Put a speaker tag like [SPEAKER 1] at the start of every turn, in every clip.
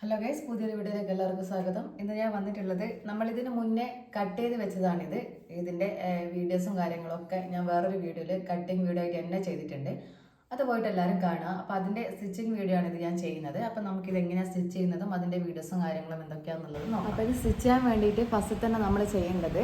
[SPEAKER 1] hello guys പുതിയൊരു വീഡിയോയിലേക്ക് എല്ലാവർക്കും സ്വാഗതം ഇന്ന് ഞാൻ വന്നിട്ടുള്ളത് നമ്മൾ ഇതിന് മുന്നേ കട്ട് ചെയ്ത് വെച്ചതാണിത് ഇതിൻ്റെ വീഡിയോസും കാര്യങ്ങളൊക്കെ ഞാൻ വേറൊരു വീഡിയോയിൽ കട്ടിങ് വീഡിയോ ആയിട്ട് തന്നെ ചെയ്തിട്ടുണ്ട് അത് പോയിട്ട് എല്ലാവരും കാണുക അപ്പോൾ അതിൻ്റെ സ്റ്റിച്ചിങ് വീഡിയോ ആണ് ഇത് ഞാൻ ചെയ്യുന്നത് അപ്പോൾ നമുക്ക് ഇത് എങ്ങനെയാണ് സ്റ്റിച്ച് ചെയ്യുന്നതും അതിൻ്റെ വീഡിയോസും കാര്യങ്ങളും എന്തൊക്കെയാണെന്നുള്ളത്
[SPEAKER 2] നോക്കാം അപ്പോൾ ഇത് സ്റ്റിച്ച് ചെയ്യാൻ വേണ്ടിയിട്ട് ഫസ്റ്റ് തന്നെ നമ്മൾ ചെയ്യേണ്ടത്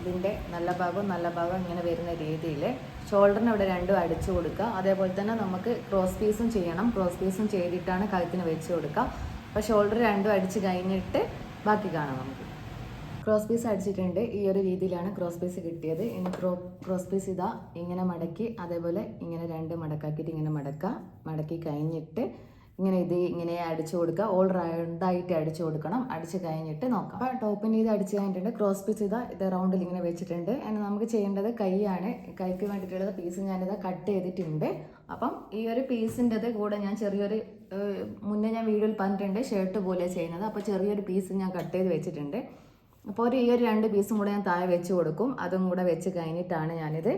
[SPEAKER 2] ഇതിൻ്റെ നല്ല ഭാഗവും നല്ല ഭാഗം ഇങ്ങനെ വരുന്ന രീതിയിൽ ഷോൾഡറിന് ഇവിടെ രണ്ടും അടിച്ചു കൊടുക്കുക അതേപോലെ തന്നെ നമുക്ക് ക്രോസ് പീസും ചെയ്യണം ക്രോസ് പീസും ചെയ്തിട്ടാണ് കഴുത്തിന് വെച്ച് കൊടുക്കുക അപ്പോൾ ഷോൾഡർ രണ്ടും അടിച്ച് കഴിഞ്ഞിട്ട് ബാക്കി കാണാം നമുക്ക് ക്രോസ് പീസ് അടിച്ചിട്ടുണ്ട് ഈ ഒരു രീതിയിലാണ് ക്രോസ് പീസ് കിട്ടിയത് ഇനി ക്രോ ക്രോസ് പീസ് ഇതാ ഇങ്ങനെ മടക്കി അതേപോലെ ഇങ്ങനെ രണ്ട് മടക്കാക്കിയിട്ട് ഇങ്ങനെ മടക്കുക മടക്കി കഴിഞ്ഞിട്ട് ഇങ്ങനെ ഇത് ഇങ്ങനെ അടിച്ചു കൊടുക്കുക ഓൾ റൗണ്ടായിട്ട് അടിച്ചു കൊടുക്കണം അടിച്ചു കഴിഞ്ഞിട്ട് നോക്കാം അപ്പോൾ ടോപ്പിന് ഇത് അടിച്ചു കഴിഞ്ഞിട്ടുണ്ട് ക്രോസ് പീസ് ഇതാ ഇത് റൗണ്ടിൽ ഇങ്ങനെ വെച്ചിട്ടുണ്ട് അതിന് നമുക്ക് ചെയ്യേണ്ടത് കൈയാണ് കൈക്ക് വേണ്ടിയിട്ടുള്ള പീസ് ഞാനിത് കട്ട് ചെയ്തിട്ടുണ്ട് അപ്പം ഈ ഒരു പീസിൻ്റെത് കൂടെ ഞാൻ ചെറിയൊരു മുന്നേ ഞാൻ വീഡിയോയിൽ പറഞ്ഞിട്ടുണ്ട് ഷർട്ട് പോലെ ചെയ്യുന്നത് അപ്പോൾ ചെറിയൊരു പീസ് ഞാൻ കട്ട് ചെയ്ത് വെച്ചിട്ടുണ്ട് അപ്പോൾ ഒരു ഈ ഒരു രണ്ട് പീസും കൂടെ ഞാൻ താഴെ വെച്ച് കൊടുക്കും അതും കൂടെ വെച്ച് കഴിഞ്ഞിട്ടാണ് ഞാനിത്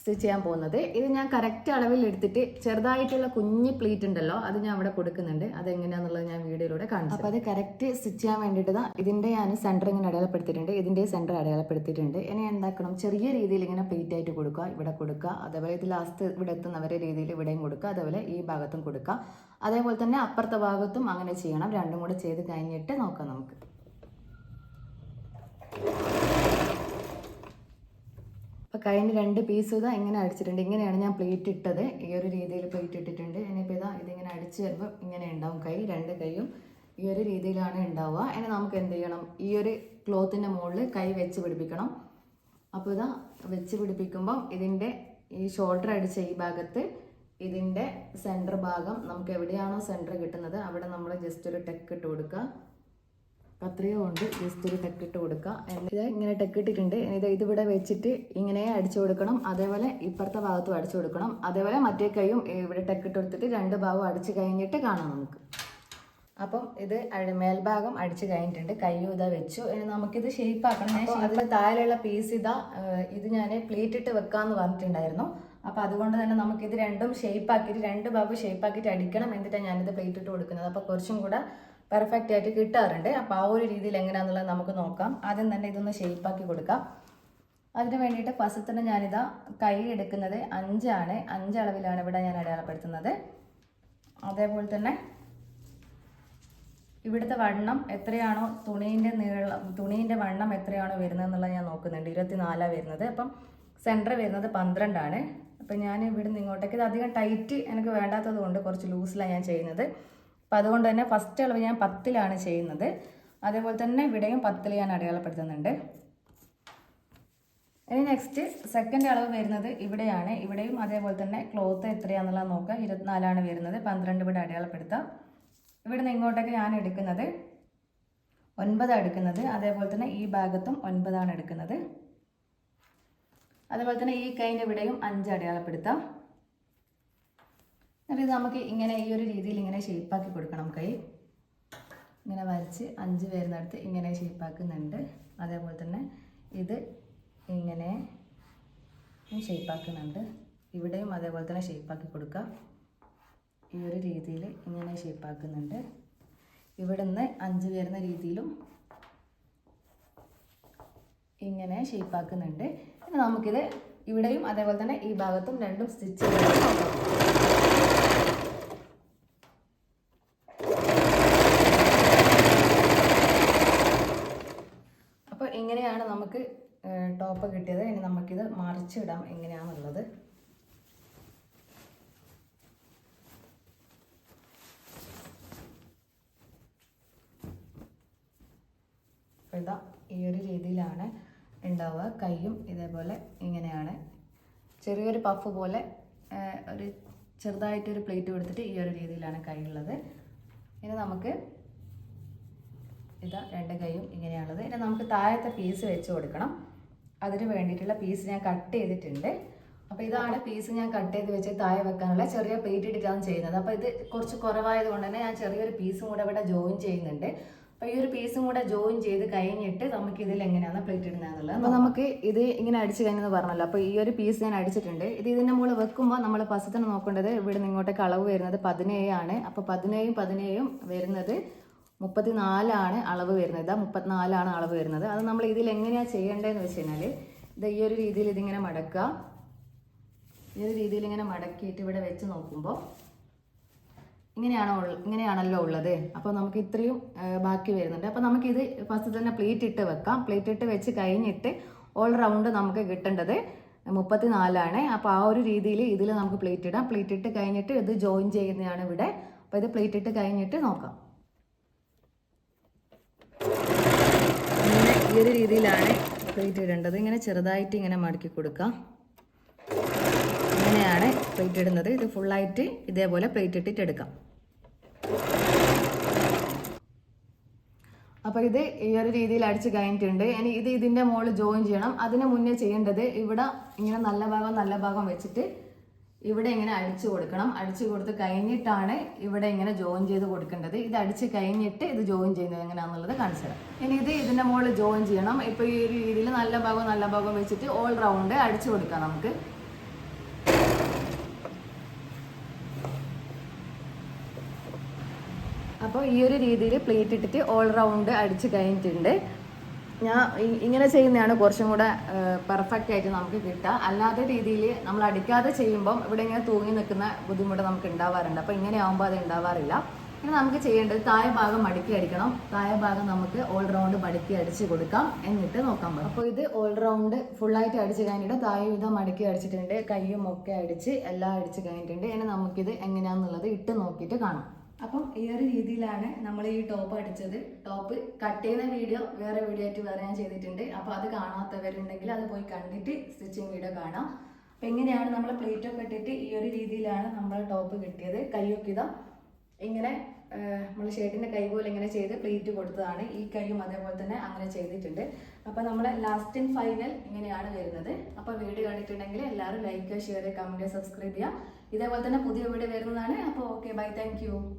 [SPEAKER 2] സ്റ്റിച്ച് ചെയ്യാൻ പോകുന്നത് ഇത് ഞാൻ കറക്റ്റ് അളവിൽ എടുത്തിട്ട് ചെറുതായിട്ടുള്ള കുഞ്ഞ് പ്ലീറ്റ് ഉണ്ടല്ലോ അത് ഞാൻ അവിടെ കൊടുക്കുന്നുണ്ട് അത് എങ്ങനെയാണെന്നുള്ളത് ഞാൻ വീഡിയോയിലൂടെ കാണിച്ചു അപ്പോൾ അത് കറക്റ്റ് സ്റ്റിച്ച് ചെയ്യാൻ വേണ്ടിയിട്ട് ഇതിൻ്റെ ഞാൻ സെൻറ്റർ ഇങ്ങനെ അടയാളപ്പെടുത്തിയിട്ടുണ്ട് ഇതിൻ്റെ സെൻറ്റർ അടയാളപ്പെടുത്തിയിട്ടുണ്ട് ഇനി എന്താക്കണം ചെറിയ രീതിയിൽ ഇങ്ങനെ പ്ലീറ്റ് ആയിട്ട് കൊടുക്കുക ഇവിടെ കൊടുക്കുക അതേപോലെ ഇത് ലാസ്റ്റ് ഇവിടെ എത്തുന്നവരെ രീതിയിൽ ഇവിടെയും കൊടുക്കുക അതേപോലെ ഈ ഭാഗത്തും കൊടുക്കുക അതേപോലെ തന്നെ അപ്പുറത്തെ ഭാഗത്തും അങ്ങനെ ചെയ്യണം രണ്ടും കൂടെ ചെയ്ത് കഴിഞ്ഞിട്ട് നോക്കാം നമുക്ക് ഇപ്പോൾ കഴിഞ്ഞ് രണ്ട് പീസ് ഇതാ ഇങ്ങനെ അടിച്ചിട്ടുണ്ട് ഇങ്ങനെയാണ് ഞാൻ പ്ലേറ്റ് ഇട്ടത് ഈ ഒരു രീതിയിൽ പ്ലേറ്റ് ഇട്ടിട്ടുണ്ട് ഇനിയിപ്പോൾ ഇതാ ഇതിങ്ങനെ അടിച്ച് വരുമ്പോൾ ഇങ്ങനെ ഉണ്ടാവും കൈ രണ്ട് കൈയും ഈ ഒരു രീതിയിലാണ് ഉണ്ടാവുക ഇനി നമുക്ക് എന്ത് ചെയ്യണം ഈ ഒരു ക്ലോത്തിൻ്റെ മുകളിൽ കൈ വെച്ച് പിടിപ്പിക്കണം അപ്പോൾ ഇതാ വെച്ച് പിടിപ്പിക്കുമ്പം ഇതിൻ്റെ ഈ ഷോൾഡർ അടിച്ച ഈ ഭാഗത്ത് ഇതിൻ്റെ സെൻറ്റർ ഭാഗം നമുക്ക് എവിടെയാണോ സെൻറ്റർ കിട്ടുന്നത് അവിടെ നമ്മൾ ജസ്റ്റ് ഒരു ടെക്ക് ഇട്ട് കൊടുക്കുക കത്രിക കൊണ്ട് ജസ്റ്റ് ഒരു ടെക്കിട്ട് കൊടുക്കുക ഇത് ഇങ്ങനെ ടെക്കിട്ടിട്ടുണ്ട് ഇത് ഇവിടെ വെച്ചിട്ട് ഇങ്ങനെ അടിച്ചു കൊടുക്കണം അതേപോലെ ഇപ്പുറത്തെ ഭാഗത്തും അടിച്ചു കൊടുക്കണം അതേപോലെ മറ്റേ കൈയും ഇവിടെ ടെക്കിട്ട് കൊടുത്തിട്ട് രണ്ട് ഭാഗവും അടിച്ചു കഴിഞ്ഞിട്ട് കാണാം നമുക്ക് അപ്പം ഇത് മേൽഭാഗം അടിച്ചു കഴിഞ്ഞിട്ടുണ്ട് കയ്യും ഇതാ വെച്ചു ഇനി നമുക്കിത് ഷേപ്പാക്കണം ഞാൻ അതിൽ താഴെയുള്ള പീസ് ഇതാ ഇത് ഞാൻ പ്ലേറ്റ് ഇട്ട് വെക്കാമെന്ന് പറഞ്ഞിട്ടുണ്ടായിരുന്നു അപ്പോൾ അതുകൊണ്ട് തന്നെ നമുക്കിത് രണ്ടും ഷേപ്പാക്കിയിട്ട് രണ്ട് ഭാഗം ഷേപ്പാക്കിയിട്ട് അടിക്കണം എന്നിട്ടാണ് ഞാനിത് പ്ലേറ്റ് ഇട്ട് കൊടുക്കുന്നത് അപ്പോൾ കുറച്ചും കൂടെ പെർഫെക്റ്റ് ആയിട്ട് കിട്ടാറുണ്ട് അപ്പോൾ ആ ഒരു രീതിയിൽ എങ്ങനെയാണെന്നുള്ളത് നമുക്ക് നോക്കാം ആദ്യം തന്നെ ഇതൊന്ന് ഷേപ്പാക്കി കൊടുക്കാം അതിന് വേണ്ടിയിട്ട് ഫസ്റ്റ് തന്നെ ഞാനിതാ കൈ എടുക്കുന്നത് അഞ്ചാണ് അഞ്ച് അളവിലാണ് ഇവിടെ ഞാൻ അടയാളപ്പെടുത്തുന്നത് അതേപോലെ തന്നെ ഇവിടുത്തെ വണ്ണം എത്രയാണോ തുണീൻ്റെ നീളം തുണീൻ്റെ വണ്ണം എത്രയാണോ വരുന്നത് എന്നുള്ളത് ഞാൻ നോക്കുന്നുണ്ട് ഇരുപത്തിനാലാണ് വരുന്നത് അപ്പം സെൻറ്റർ വരുന്നത് പന്ത്രണ്ടാണ് അപ്പം ഞാൻ ഇവിടുന്ന് ഇങ്ങോട്ടേക്ക് ഇത് അധികം ടൈറ്റ് എനിക്ക് വേണ്ടാത്തത് കൊണ്ട് കുറച്ച് ലൂസിലാണ് ഞാൻ ചെയ്യുന്നത് അപ്പോൾ അതുകൊണ്ട് തന്നെ ഫസ്റ്റ് അളവ് ഞാൻ പത്തിലാണ് ചെയ്യുന്നത് അതേപോലെ തന്നെ ഇവിടെയും പത്തിൽ ഞാൻ അടയാളപ്പെടുത്തുന്നുണ്ട് ഇനി നെക്സ്റ്റ് സെക്കൻഡ് അളവ് വരുന്നത് ഇവിടെയാണ് ഇവിടെയും അതേപോലെ തന്നെ ക്ലോത്ത് എത്രയാണെന്നുള്ളത് നോക്കുക ഇരുപത്തിനാലാണ് വരുന്നത് പന്ത്രണ്ട് ഇവിടെ അടയാളപ്പെടുത്താം ഇവിടെ നിന്ന് ഇങ്ങോട്ടേക്ക് ഞാൻ എടുക്കുന്നത് ഒൻപതാണ് എടുക്കുന്നത് അതേപോലെ തന്നെ ഈ ഭാഗത്തും ഒൻപതാണ് എടുക്കുന്നത് അതുപോലെ തന്നെ ഈ കൈൻ്റെ ഇവിടെയും അഞ്ച് അടയാളപ്പെടുത്താം എന്നിട്ട് നമുക്ക് ഇങ്ങനെ ഈ ഒരു രീതിയിൽ ഇങ്ങനെ ഷേപ്പാക്കി കൊടുക്കണം കൈ ഇങ്ങനെ വരച്ച് അഞ്ച് വരുന്നിടത്ത് ഇങ്ങനെ ഷേപ്പാക്കുന്നുണ്ട് അതേപോലെ തന്നെ ഇത് ഇങ്ങനെ ഷേപ്പാക്കുന്നുണ്ട് ഇവിടെയും അതേപോലെ തന്നെ ഷേപ്പാക്കി കൊടുക്കുക ഈ ഒരു രീതിയിൽ ഇങ്ങനെ ഷേപ്പാക്കുന്നുണ്ട് ഇവിടുന്ന് അഞ്ച് പേരുന്ന രീതിയിലും ഇങ്ങനെ ഷേപ്പാക്കുന്നുണ്ട് പിന്നെ നമുക്കിത് ഇവിടെയും അതേപോലെ തന്നെ ഈ ഭാഗത്തും രണ്ടും സ്റ്റിച്ച് ചെയ്ത് ഇങ്ങനെയാണ് നമുക്ക് ടോപ്പ് കിട്ടിയത് ഇനി നമുക്കിത് മറിച്ചിടാം എങ്ങനെയാണെന്നുള്ളത് ഇതാ ഈ ഒരു രീതിയിലാണ് ഉണ്ടാവുക കൈയും ഇതേപോലെ ഇങ്ങനെയാണ് ചെറിയൊരു പഫ് പോലെ ഒരു ചെറുതായിട്ടൊരു പ്ലേറ്റ് കൊടുത്തിട്ട് ഈ ഒരു രീതിയിലാണ് കൈ ഉള്ളത് ഇനി നമുക്ക് ഇതാ രണ്ട് കൈയും ഇങ്ങനെയാണുള്ളത് ഇനി നമുക്ക് താഴത്തെ പീസ് വെച്ച് കൊടുക്കണം അതിന് വേണ്ടിയിട്ടുള്ള പീസ് ഞാൻ കട്ട് ചെയ്തിട്ടുണ്ട് അപ്പോൾ ഇതാണ് പീസ് ഞാൻ കട്ട് ചെയ്ത് വെച്ച് താഴെ വെക്കാനുള്ള ചെറിയ പ്ലേറ്റ് ഇട്ടിട്ടാണ് ചെയ്യുന്നത് അപ്പോൾ ഇത് കുറച്ച് കുറവായത് കൊണ്ട് തന്നെ ഞാൻ ചെറിയൊരു പീസും കൂടെ ഇവിടെ ജോയിൻ ചെയ്യുന്നുണ്ട് അപ്പോൾ ഈ ഒരു പീസും കൂടെ ജോയിൻ ചെയ്ത് കഴിഞ്ഞിട്ട് നമുക്ക് ഇതിൽ എങ്ങനെയാണ് പ്ലേറ്റ് ഇടുന്നതെന്നുള്ളത് അപ്പോൾ നമുക്ക് ഇത് ഇങ്ങനെ അടിച്ച് കഴിഞ്ഞെന്ന് പറഞ്ഞല്ലോ അപ്പോൾ ഈ ഒരു പീസ് ഞാൻ അടിച്ചിട്ടുണ്ട് ഇത് ഇതിൻ്റെ മുകളിൽ വെക്കുമ്പോൾ നമ്മൾ പസത്തിന് നോക്കേണ്ടത് ഇവിടെ നിന്ന് ഇങ്ങോട്ടേക്ക് അളവ് വരുന്നത് പതിനേഴാണ് അപ്പോൾ പതിനേഴും പതിനേഴും വരുന്നത് മുപ്പത്തിനാലാണ് അളവ് വരുന്നത് ഇതാ മുപ്പത്തിനാലാണ് അളവ് വരുന്നത് അത് നമ്മൾ ഇതിൽ എങ്ങനെയാണ് ചെയ്യേണ്ടതെന്ന് വെച്ച് കഴിഞ്ഞാൽ ഇത് ഈ ഒരു രീതിയിൽ ഇതിങ്ങനെ മടക്കുക ഈ ഒരു രീതിയിൽ ഇങ്ങനെ മടക്കിയിട്ട് ഇവിടെ വെച്ച് നോക്കുമ്പോൾ ഇങ്ങനെയാണോ ഇങ്ങനെയാണല്ലോ ഉള്ളത് അപ്പോൾ നമുക്ക് ഇത്രയും ബാക്കി വരുന്നുണ്ട് അപ്പോൾ നമുക്കിത് ഫസ്റ്റ് തന്നെ പ്ലേറ്റ് ഇട്ട് വെക്കാം പ്ലേറ്റ് ഇട്ട് വെച്ച് കഴിഞ്ഞിട്ട് ഓൾ റൗണ്ട് നമുക്ക് കിട്ടേണ്ടത് മുപ്പത്തിനാലാണ് അപ്പോൾ ആ ഒരു രീതിയിൽ ഇതിൽ നമുക്ക് പ്ലേറ്റ് ഇടാം പ്ലേറ്റ് ഇട്ട് കഴിഞ്ഞിട്ട് ഇത് ജോയിൻ ചെയ്യുന്നതാണ് ഇവിടെ അപ്പോൾ ഇത് പ്ലേറ്റ് ഇട്ട് കഴിഞ്ഞിട്ട് നോക്കാം ഒരു രീതിയിലാണ് പ്ലേറ്റ് ഇടേണ്ടത് ഇങ്ങനെ ചെറുതായിട്ട് ഇങ്ങനെ മടക്കി കൊടുക്കാം ഇങ്ങനെയാണ് പ്ലേറ്റ് ഇടുന്നത് ഇത് ഫുള്ളായിട്ട് ഇതേപോലെ പ്ലേറ്റ് ഇട്ടിട്ട് എടുക്കാം അപ്പോൾ ഇത് ഈ ഒരു രീതിയിൽ അടിച്ച് കഴിഞ്ഞിട്ടുണ്ട് ഇനി ഇത് ഇതിൻ്റെ മുകളിൽ ജോയിൻ ചെയ്യണം അതിന് മുന്നേ ചെയ്യേണ്ടത് ഇവിടെ ഇങ്ങനെ നല്ല ഭാഗം നല്ല ഭാഗം വെച്ചിട്ട് ഇവിടെ ഇങ്ങനെ അടിച്ചു കൊടുക്കണം അടിച്ചു കൊടുത്ത് കഴിഞ്ഞിട്ടാണ് ഇവിടെ ഇങ്ങനെ ജോയിൻ ചെയ്ത് കൊടുക്കേണ്ടത് ഇത് അടിച്ച് കഴിഞ്ഞിട്ട് ഇത് ജോയിൻ ചെയ്യുന്നത് എങ്ങനെയാണെന്നുള്ളത് കാണിച്ചു ഇനി ഇത് ഇതിൻ്റെ മുകളിൽ ജോയിൻ ചെയ്യണം ഇപ്പോൾ ഈ ഒരു രീതിയിൽ നല്ല ഭാഗം നല്ല ഭാഗം വെച്ചിട്ട് ഓൾ റൗണ്ട് അടിച്ചു കൊടുക്കാം നമുക്ക് അപ്പോൾ ഈ ഒരു രീതിയിൽ പ്ലേറ്റ് ഇട്ടിട്ട് ഓൾ റൗണ്ട് അടിച്ച് കഴിഞ്ഞിട്ടുണ്ട് ഞാൻ ഇങ്ങനെ ചെയ്യുന്നതാണ് കുറച്ചും കൂടെ പെർഫെക്റ്റ് ആയിട്ട് നമുക്ക് കിട്ടുക അല്ലാത്ത രീതിയിൽ നമ്മൾ അടിക്കാതെ ചെയ്യുമ്പം ഇവിടെ ഇങ്ങനെ തൂങ്ങി നിൽക്കുന്ന ബുദ്ധിമുട്ട് നമുക്ക് ഉണ്ടാവാറുണ്ട് അപ്പോൾ ഇങ്ങനെ ആകുമ്പോൾ അത് ഉണ്ടാവാറില്ല പിന്നെ നമുക്ക് ചെയ്യേണ്ടത് താഴെ ഭാഗം മടക്കി അടിക്കണം താഴെ ഭാഗം നമുക്ക് ഓൾ റൗണ്ട് മടക്കി അടിച്ച് കൊടുക്കാം എന്നിട്ട് നോക്കാൻ പറ്റും അപ്പോൾ ഇത് ഓൾ റൗണ്ട് ഫുള്ളായിട്ട് അടിച്ച് കഴിഞ്ഞിട്ട് താഴെ വിധം മടക്കി അടിച്ചിട്ടുണ്ട് കയ്യും ഒക്കെ അടിച്ച് എല്ലാം അടിച്ച് കഴിഞ്ഞിട്ടുണ്ട് ഇനി നമുക്കിത് എങ്ങനെയാണെന്നുള്ളത് ഇട്ട് നോക്കിയിട്ട് കാണാം അപ്പം ഈ ഒരു രീതിയിലാണ് നമ്മൾ ഈ ടോപ്പ് അടിച്ചത് ടോപ്പ് കട്ട് ചെയ്യുന്ന വീഡിയോ വേറെ വീഡിയോ ആയിട്ട് വേറെ ഞാൻ ചെയ്തിട്ടുണ്ട് അപ്പോൾ അത് കാണാത്തവരുണ്ടെങ്കിൽ അത് പോയി കണ്ടിട്ട് സ്റ്റിച്ചിങ് വീഡിയോ കാണാം അപ്പം എങ്ങനെയാണ് നമ്മൾ പ്ലേറ്റൊക്കെ ഇട്ടിട്ട് ഈ ഒരു രീതിയിലാണ് നമ്മൾ ടോപ്പ് കിട്ടിയത് കൈയൊക്കെ ഇതാ ഇങ്ങനെ നമ്മൾ ഷേഡിൻ്റെ കൈ പോലെ ഇങ്ങനെ ചെയ്ത് പ്ലീറ്റ് കൊടുത്തതാണ് ഈ കൈയും അതേപോലെ തന്നെ അങ്ങനെ ചെയ്തിട്ടുണ്ട് അപ്പോൾ നമ്മുടെ ലാസ്റ്റ് ആൻഡ് ഫൈനൽ ഇങ്ങനെയാണ് വരുന്നത് അപ്പോൾ വീഡിയോ കണ്ടിട്ടുണ്ടെങ്കിൽ എല്ലാവരും ലൈക്ക് ഷെയർ കമൻറ്റ് സബ്സ്ക്രൈബ് ചെയ്യുക ഇതേപോലെ തന്നെ പുതിയ വീഡിയോ വരുന്നതാണ് അപ്പോൾ ഓക്കെ ബൈ താങ്ക്